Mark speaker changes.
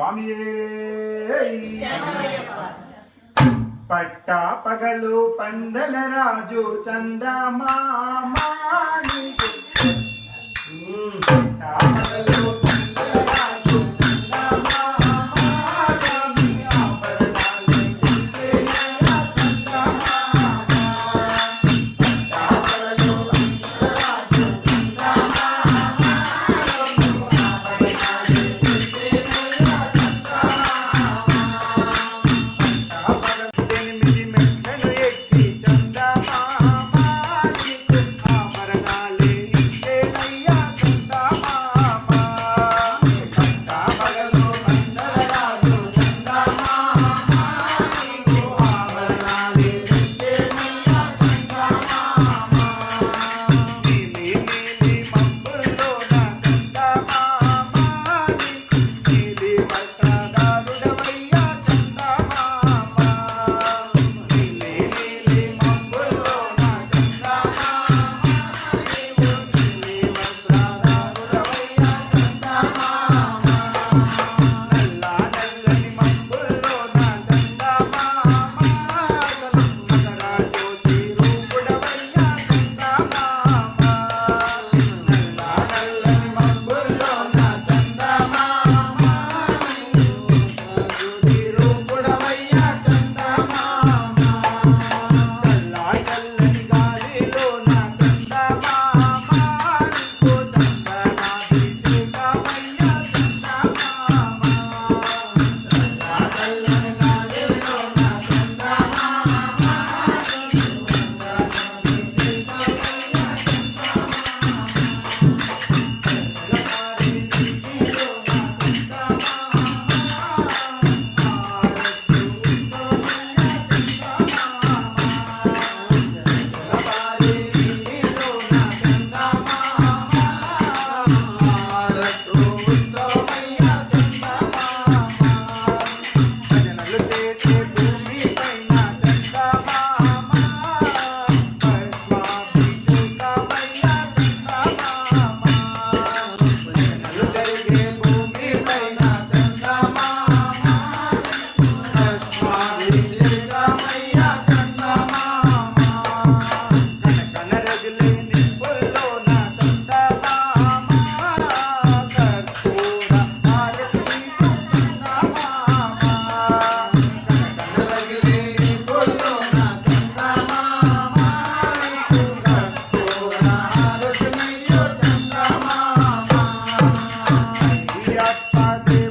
Speaker 1: స్వామియే. పట్టా పగలు పందల రాజు చందమామాని fazer